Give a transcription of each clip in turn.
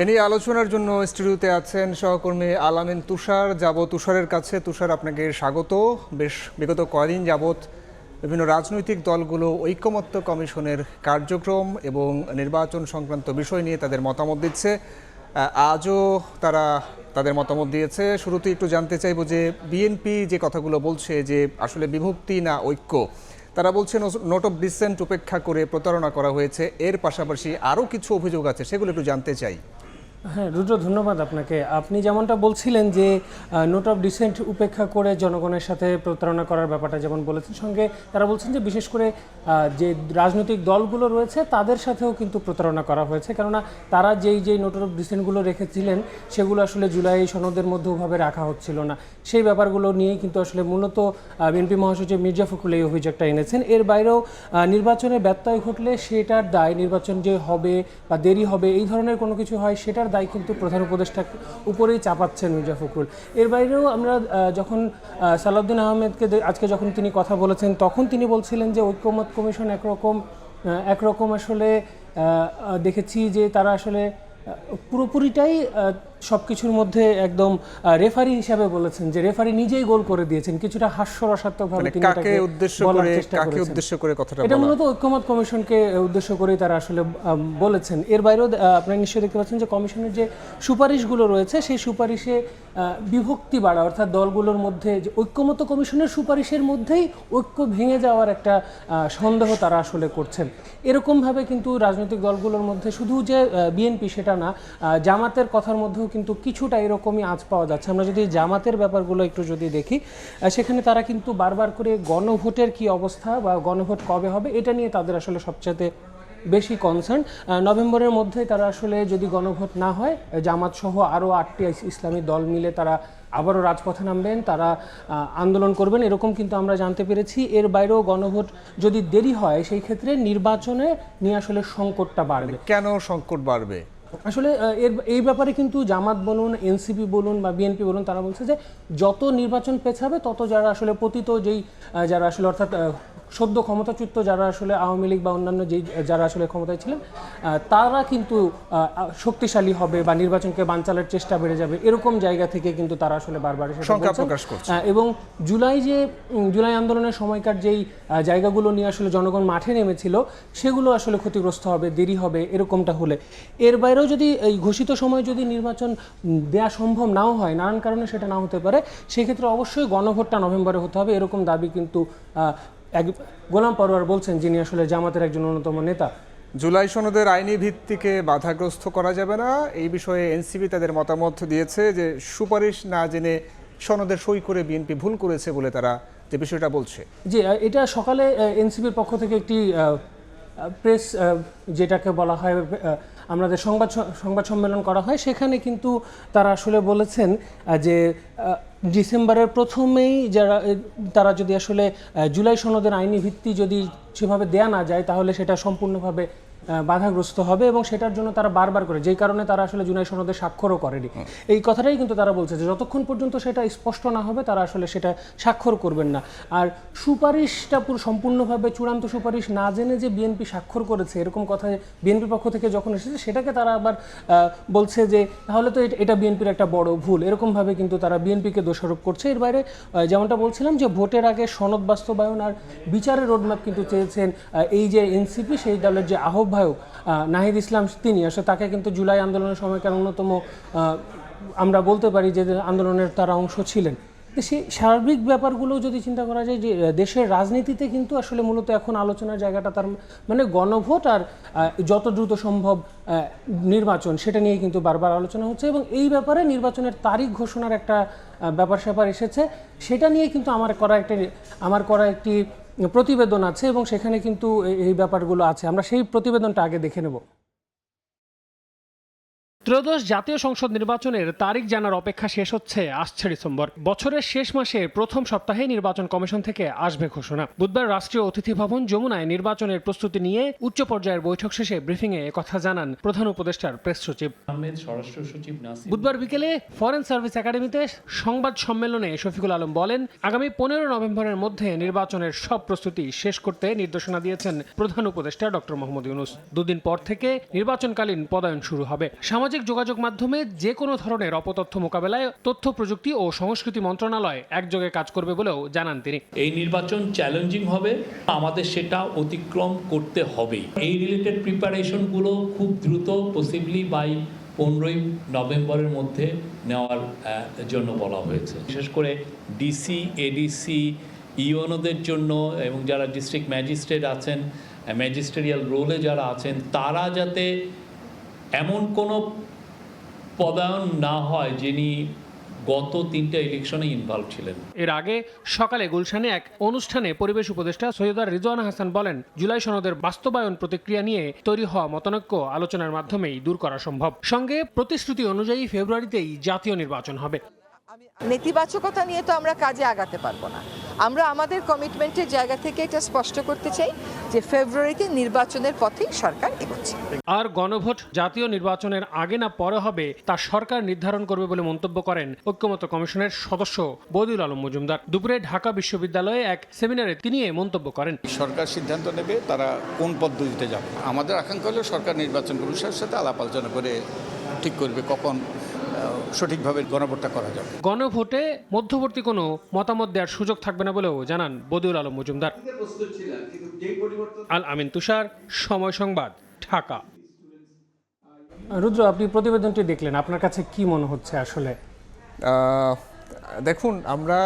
এ নিয়ে আলোচনার জন্য স্টুডিওতে আছেন সহকর্মী আলামিন তুষার। যাব তুষারের কাছে তুষার আপনাকে স্বাগত। বেশ বিগত কয়দিন যাবৎ বিভিন্ন রাজনৈতিক দলগুলো ঐকমত্য কমিশনের কার্যক্রম এবং নির্বাচন সংক্রান্ত বিষয় নিয়ে তাদের মতামত দিচ্ছে। আজও তারা তাদের মতামত দিয়েছে। শুরুতে একটু জানতে চাইব যে বিএনপি যে কথাগুলো বলছে যে আসলে বিভক্তি না ঐক্য, তারা বলছে নোট অফ ডিসেন্ট উপেক্ষা করে প্রতারণা করা হয়েছে। এর পাশাপাশি আরও কিছু অভিযোগ আছে, সেগুলো একটু জানতে চাই। হ্যাঁ রুদ্র, ধন্যবাদ আপনাকে। আপনি যেমনটা বলছিলেন যে নোট অফ ডিসেন্ট উপেক্ষা করে জনগণের সাথে প্রতারণা করার ব্যাপারটা যেমন বলেছেন, সঙ্গে তারা বলছেন যে, বিশেষ করে যে রাজনৈতিক দলগুলো রয়েছে, তাদের সাথেও কিন্তু প্রতারণা করা হয়েছে। কেননা তারা যেই যেই নোট অফ ডিসেন্টগুলো রেখেছিলেন, সেগুলো আসলে জুলাই সনদের মধ্যে ওভাবে রাখা হচ্ছিল না। সেই ব্যাপারগুলো নিয়েই কিন্তু আসলে মূলত বিএনপি মহাসচিব মির্জা ফখরুল এই অভিযোগটা এনেছেন। এর বাইরেও নির্বাচনে ব্যত্যয় ঘটলে সেটার দায়, নির্বাচন যে হবে বা দেরি হবে, এই ধরনের কোনো কিছু হয়, সেটার দায় কিন্তু প্রধান উপদেষ্টা উপরেই চাপাচ্ছেন মির্জা ফখরুল। এর বাইরেও আমরা যখন সালাউদ্দিন আহমেদকে আজকে যখন তিনি কথা বলেছেন, তখন তিনি বলছিলেন যে ঐক্যমত কমিশন একরকম একরকম আসলে দেখেছি যে তারা আসলে পুরোপুরিটাই সব কিছুর মধ্যে একদম রেফারি হিসাবে বলেছেন যে রেফারি নিজেই গোল করে দিয়েছেন কিছুটা হাস্যরসাত্মকভাবে মানে তিনি কাকে উদ্দেশ্য করে কাকে উদ্দেশ্য করে কথাটা এটা মূলত ঐক্যমত কমিশনকে উদ্দেশ্য করেই তারা আসলে বলেছেন। এর বাইরেও আপনারা নিশ্চয়ই দেখতে পাচ্ছেন যে কমিশনের যে সুপারিশগুলো রয়েছে সেই সুপারিশে বিভক্তি বাড়া অর্থাৎ দলগুলোর মধ্যে যে ঐক্যমত কমিশনের সুপারিশের মধ্যেই ঐক্য ভেঙে যাওয়ার একটা সন্দেহ তারা আসলে করছেন। এরকমভাবে কিন্তু রাজনৈতিক দলগুলোর মধ্যে শুধু যে বিএনপি সেটা না জামাতের কথার মধ্যেও কিন্তু কিছুটা এরকমই আজ পাওয়া যাচ্ছে। আমরা যদি জামাতের ব্যাপারগুলো একটু যদি দেখি সেখানে তারা কিন্তু বারবার করে গণভোটের কি অবস্থা বা গণভোট কবে হবে, এটা নিয়ে তাদের আসলে সবচেয়ে বেশি কনসার্ন নভেম্বরের মধ্যে তারা আসলে যদি গণভোট না হয়, জামাত সহ আরও আটটি ইসলামী দল মিলে তারা আবারও রাজপথে নামবেন, তারা আন্দোলন করবেন। এরকম কিন্তু আমরা জানতে পেরেছি। এর বাইরেও গণভোট যদি দেরি হয়, সেই ক্ষেত্রে নির্বাচনে নিয়ে আসলে সংকটটা বাড়বে। কেন সংকট বাড়বে? আসলে এর, এই ব্যাপারে কিন্তু জামাত বলুন, এনসিপি বলুন বা বিএনপি বলুন, তারা বলছে যে যত নির্বাচন পেছাবে, তত যারা আসলে পতিত, যেই যারা আসলে অর্থাৎ সদ্য ক্ষমতাচ্যুত যারা আসলে আওয়ামী লীগ বা অন্যান্য যেই যারা আসলে ক্ষমতায় ছিলেন তারা কিন্তু শক্তিশালী হবে বা নির্বাচনকে বানচালের চেষ্টা বেড়ে যাবে এরকম জায়গা থেকে কিন্তু তারা আসলে বারবার এবং জুলাই যে জুলাই আন্দোলনের সময়কার যেই জায়গাগুলো নিয়ে আসলে জনগণ মাঠে নেমেছিল সেগুলো আসলে ক্ষতিগ্রস্ত হবে দেরি হবে এরকমটা হলে। এর বাইরেও যদি এই ঘোষিত সময় যদি নির্বাচন দেয়া সম্ভব নাও হয় নানান কারণে সেটা না হতে পারে সেক্ষেত্রে অবশ্যই গণভোটটা নভেম্বরে হতে হবে এরকম দাবি কিন্তু এক গোলাম পরোয়ার বলছেন যিনি আসলে জামাতের একজন অন্যতম নেতা। জুলাই সনদের আইনি ভিত্তিকে বাধাগ্রস্ত করা যাবে না। এই বিষয়ে এনসিপি তাদের মতামত দিয়েছে যে সুপারিশ না জেনে সনদের সই করে বিএনপি ভুল করেছে বলে তারা যে বিষয়টা বলছে। আহ, এটা সকালে এনসিপির পক্ষ থেকে একটি প্রেস যেটাকে বলা হয় আমাদের সংবাদ সংবাদ সম্মেলন করা হয়, সেখানে কিন্তু তারা আসলে বলেছেন যে ডিসেম্বরের প্রথমেই যারা তারা যদি আসলে জুলাই সনদের আইনি ভিত্তি যদি সেভাবে দেয়া না যায়, তাহলে সেটা সম্পূর্ণভাবে বাধাগ্রস্ত হবে এবং সেটার জন্য তারা বারবার করে, যেই কারণে তারা আসলে জুনাই সনদে স্বাক্ষরও করেনি। এই কথাটাই কিন্তু তারা বলছে যে যতক্ষণ পর্যন্ত সেটা স্পষ্ট না হবে, তারা আসলে সেটা স্বাক্ষর করবেন না। আর সুপারিশটা পুরো সম্পূর্ণভাবে চূড়ান্ত সুপারিশ না জেনে যে বিএনপি স্বাক্ষর করেছে, এরকম কথা বিএনপির পক্ষ থেকে যখন এসেছে, সেটাকে তারা আবার বলছে যে তাহলে তো এটা- বিএনপির একটা বড় ভুল। এরকমভাবে কিন্তু তারা বিএনপিকে দোষারোপ করছে। এর বাইরে যেমনটা বলছিলাম যে ভোটের আগে সনদ বাস্তবায়ন আর বিচারের রোডম্যাপ কিন্তু চেয়েছেন এই যে এনসিপি সেই দলের যে আহ্বায়ক নাহিদ ইসলাম তিনি, আসলে তাকে কিন্তু জুলাই আন্দোলনের সময়কার অন্যতম আমরা বলতে পারি যে আন্দোলনের তারা অংশ ছিলেন। সেই সার্বিক ব্যাপারগুলো যদি চিন্তা করা যায় যে দেশের রাজনীতিতে কিন্তু আসলে মূলত এখন আলোচনার জায়গাটা তার মানে গণভোট আর যত দ্রুত সম্ভব নির্বাচন, সেটা নিয়ে কিন্তু বারবার আলোচনা হচ্ছে এবং এই ব্যাপারে নির্বাচনের তারিখ ঘোষণার একটা ব্যাপার স্যাপার এসেছে। সেটা নিয়ে কিন্তু আমার করা একটি, আমার করা একটি প্রতিবেদন আছে এবং সেখানে কিন্তু এই- ব্যাপারগুলো আছে। আমরা সেই প্রতিবেদনটা আগে দেখে নেব। ত্রয়োদশ জাতীয় সংসদ নির্বাচনের তারিখ জানার অপেক্ষা শেষ হচ্ছে আসছে ডিসেম্বর। বছরের শেষ মাসের প্রথম সপ্তাহে নির্বাচন কমিশন থেকে আসবে ঘোষণা। বুধবার রাষ্ট্রীয় অতিথি ভবন যমুনায় নির্বাচনের প্রস্তুতি নিয়ে উচ্চ পর্যায়ের বৈঠক শেষে ব্রিফিংয়ে কথা জানান প্রধান উপদেষ্টার প্রেস সচিব। স্বরাষ্ট্র সচিব বুধবার বিকেলে ফরেন সার্ভিস একাডেমিতে সংবাদ সম্মেলনে শফিকুল আলম বলেন আগামী পনেরো নভেম্বরের মধ্যে নির্বাচনের সব প্রস্তুতি শেষ করতে নির্দেশনা দিয়েছেন প্রধান উপদেষ্টা ডক্টর মোহাম্মদ ইউনুস। দুদিন পর থেকে নির্বাচনকালীন পদায়ন শুরু হবে। সামাজিক সামাজিক যোগাযোগ মাধ্যমে যে কোনো ধরনের অপতথ্য মোকাবেলায় তথ্য, প্রযুক্তি ও সংস্কৃতি মন্ত্রণালয় একযোগে কাজ করবে বলেও জানান তিনি। এই নির্বাচন চ্যালেঞ্জিং হবে, আমাদের সেটা অতিক্রম করতে হবে। এই রিলেটেড প্রিপারেশনগুলো খুব দ্রুত পসিবলি বাই পনেরোই নভেম্বরের মধ্যে নেওয়ার জন্য বলা হয়েছে। বিশেষ করে ডিসি এডিসি ইউএনওদের জন্য এবং যারা ডিস্ট্রিক্ট ম্যাজিস্ট্রেট আছেন ম্যাজিস্ট্রেরিয়াল রোলে যারা আছেন, তারা যাতে এমন কোনো পদায়ন না হয় যিনি গত তিনটা ইলেকশনে ইনভলভ ছিলেন। এর আগে সকালে গুলশানে এক অনুষ্ঠানে পরিবেশ উপদেষ্টা সৈয়দার রিজওয়ান হাসান বলেন, জুলাই সনদের বাস্তবায়ন প্রতিক্রিয়া নিয়ে তৈরি হওয়া মতনৈক্য আলোচনার মাধ্যমেই দূর করা সম্ভব। সঙ্গে প্রতিশ্রুতি অনুযায়ী ফেব্রুয়ারিতেই জাতীয় নির্বাচন হবে। নেতিবাচকতা নিয়ে তো আমরা কাজে আগাতে পারব না। আমরা আমাদের কমিটমেন্টের জায়গা থেকে এটা স্পষ্ট করতে চাই যে ফেব্রুয়ারিতে নির্বাচনের পথেই সরকার এগোচ্ছে। আর গণভোট জাতীয় নির্বাচনের আগে না পরে হবে তা সরকার নির্ধারণ করবে বলে মন্তব্য করেন ঐক্যমত কমিশনের সদস্য বদিউল আলম মজুমদার। দুপুরে ঢাকা বিশ্ববিদ্যালয়ে এক সেমিনারে তিনি এ মন্তব্য করেন। সরকার সিদ্ধান্ত নেবে তারা কোন পদ্ধতিতে যাবে। আমাদের আকাঙ্ক্ষা হলো সরকার নির্বাচন কমিশনের সাথে আলাপ আলোচনা করে ঠিক করবে কখন সঠিকভাবে গণভোটটা করা যাবে। গণভোটে মধ্যবর্তী কোনো মতামত দেওয়ার সুযোগ থাকবে না বলেও জানান বদিউল আলম মজুমদার। আল আমিন তুষার সময় সংবাদ ঢাকা। রুদ্র আপনি প্রতিবেদনটি দেখলেন আপনার কাছে কি মনে হচ্ছে আসলে? দেখুন আমরা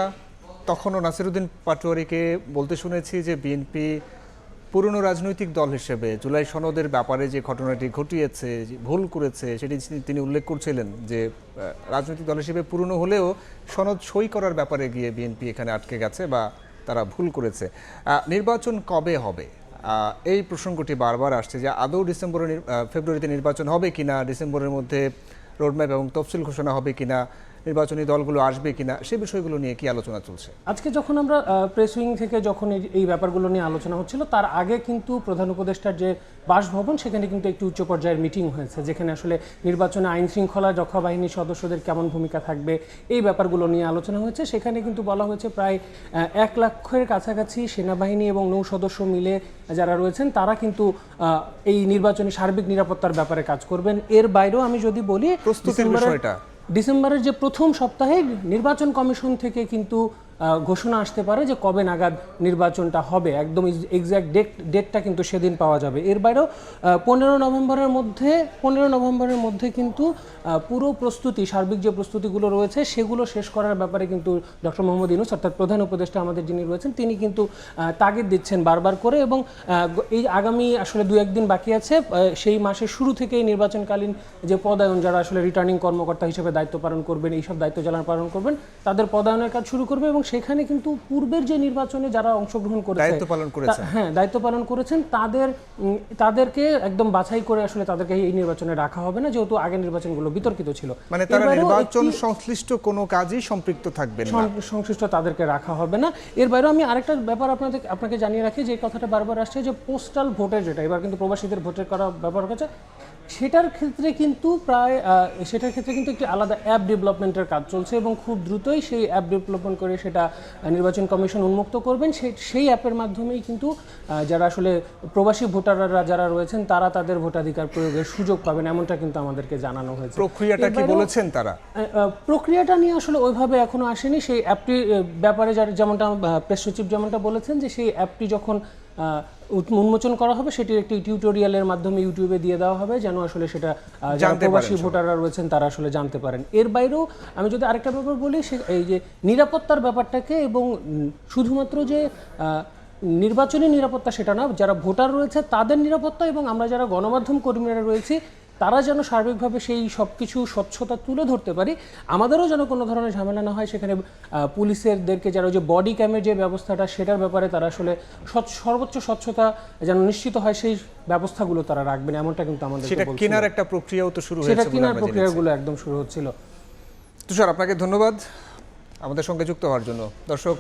তখনও নাসিরুদ্দিন পাটোয়ারিকে বলতে শুনেছি যে বিএনপি পুরনো রাজনৈতিক দল হিসেবে জুলাই সনদের ব্যাপারে যে ঘটনাটি ঘটিয়েছে ভুল করেছে, সেটি তিনি উল্লেখ করছিলেন যে রাজনৈতিক দল হিসেবে পুরনো হলেও সনদ সই করার ব্যাপারে গিয়ে বিএনপি এখানে আটকে গেছে বা তারা ভুল করেছে। নির্বাচন কবে হবে? এই প্রসঙ্গটি বারবার আসছে যে আদৌ ডিসেম্বরে ফেব্রুয়ারিতে নির্বাচন হবে কিনা, ডিসেম্বরের মধ্যে রোডম্যাপ এবং তফসিল ঘোষণা হবে কিনা নির্বাচনী দলগুলো আসবে কিনা সে বিষয়গুলো নিয়ে কি আলোচনা চলছে? আজকে যখন আমরা প্রেস উইং থেকে যখন এই- ব্যাপারগুলো নিয়ে আলোচনা হচ্ছিল তার আগে কিন্তু প্রধান উপদেষ্টার যে বাসভবন সেখানে কিন্তু একটি উচ্চ পর্যায়ের মিটিং হয়েছে যেখানে আসলে নির্বাচনে আইন শৃঙ্খলা রক্ষা বাহিনীর সদস্যদের কেমন ভূমিকা থাকবে এই ব্যাপারগুলো নিয়ে আলোচনা হয়েছে। সেখানে কিন্তু বলা হয়েছে প্রায় এক লাখের কাছাকাছি সেনাবাহিনী এবং নৌ সদস্য মিলে যারা রয়েছেন তারা কিন্তু এই নির্বাচনী সার্বিক নিরাপত্তার ব্যাপারে কাজ করবেন। এর বাইরেও আমি যদি বলি ডিসেম্বরের- বিষয়টা। ডিসেম্বরের যে প্রথম সপ্তাহে নির্বাচন কমিশন থেকে কিন্তু ঘোষণা আসতে পারে যে কবে নাগাদ নির্বাচনটা হবে। একদম এক্স্যাক্ট ডেট ডেটটা কিন্তু সেদিন পাওয়া যাবে। এর বাইরেও পনেরো নভেম্বরের মধ্যে, পনেরো নভেম্বরের মধ্যে কিন্তু পুরো প্রস্তুতি, সার্বিক যে প্রস্তুতিগুলো রয়েছে, সেগুলো শেষ করার ব্যাপারে কিন্তু ডক্টর মোহাম্মদ ইনুস অর্থাৎ প্রধান উপদেষ্টা আমাদের যিনি রয়েছেন, তিনি কিন্তু তাগিদ দিচ্ছেন বারবার করে এবং এই আগামী আসলে দু একদিন বাকি আছে সেই মাসের শুরু থেকেই নির্বাচনকালীন যে পদায়ন, যারা আসলে রিটার্নিং কর্মকর্তা হিসেবে দায়িত্ব পালন করবেন, এইসব দায়িত্ব যারা পালন করবেন, তাদের পদায়নের কাজ শুরু করবে এবং সেখানে কিন্তু পূর্বের যে নির্বাচনে যারা অংশগ্রহণ করেছে দায়িত্ব পালন করেছেন। তা- হ্যাঁ দায়িত্ব পালন করেছেন। তাদের তাদেরকে একদম বাছাই করে আসলে তাদেরকে এই নির্বাচনে রাখা হবে না যেহেতু আগের নির্বাচনগুলো বিতর্কিত ছিল। মানে তারা নির্বাচন সংশ্লিষ্ট কোনো কাজই সম্পৃক্ত থাকবেন না। সংশ্লিষ্ট তাদেরকে রাখা হবে না। এর বাইরেও আমি আরেকটা ব্যাপার আপনাদের আপনাকে জানিয়ে রাখি যে কথাটা বারবার আসছে যে পোস্টাল ভোটের যেটা এবার কিন্তু প্রবাসীদের ভোটের করা ব্যাপার হচ্ছে সেটার ক্ষেত্রে কিন্তু প্রায় সেটার ক্ষেত্রে কিন্তু একটি আলাদা অ্যাপ ডেভেলপমেন্টের কাজ চলছে এবং খুব দ্রুতই সেই অ্যাপ ডেভেলপমেন্ট করে সেটা আহ, নির্বাচন কমিশন উন্মুক্ত করবেন সেই সেই অ্যাপের মাধ্যমেই কিন্তু যারা আসলে প্রবাসী ভোটাররা যারা রয়েছেন তারা তাদের ভোটাধিকার প্রয়োগের সুযোগ পাবেন এমনটা কিন্তু আমাদেরকে জানানো হয়েছে। প্রক্রিয়াটা কি বলেছেন তারা? প্রক্রিয়াটা নিয়ে আসলে ওইভাবে এখনও আসেনি। সেই অ্যাপটির ব্যাপারে যেমনটা প্রেস সচিব যেমনটা বলেছেন যে সেই অ্যাপটি যখন উন্মোচন করা হবে। সেটির একটি টিউটোরিয়ালের মাধ্যমে ইউটিউবে দিয়ে দেওয়া হবে যেন আসলে সেটা প্রবাসী ভোটাররা রয়েছেন তারা আসলে জানতে পারেন। এর বাইরেও আমি যদি আরেকটা ব্যাপার বলি সে এই যে নিরাপত্তার ব্যাপারটাকে এবং শুধুমাত্র যে নির্বাচনী নিরাপত্তা সেটা না যারা ভোটার রয়েছে তাদের নিরাপত্তা এবং আমরা যারা গণমাধ্যম কর্মীরা রয়েছি তারা যেন সার্বিকভাবে সেই সব কিছু স্বচ্ছতা তুলে ধরতে পারি আমাদেরও যেন কোনো ধরনের ঝামেলা না হয়। সেখানে পুলিশেরদেরকে যারা ওই যে বডি ক্যামের যে ব্যবস্থাটা সেটার ব্যাপারে তারা আসলে সর্বোচ্চ স্বচ্ছতা যেন নিশ্চিত হয় সেই ব্যবস্থাগুলো তারা রাখবেন এমনটা কিন্তু আমাদের সেটা কেনার একটা প্রক্রিয়াও তো শুরু সেটা হয়েছে বলে কেনার প্রক্রিয়াগুলো একদম শুরু হচ্ছিল। তুষার আপনাকে ধন্যবাদ। আমাদের সঙ্গে যুক্ত হওয়ার জন্য। দর্শক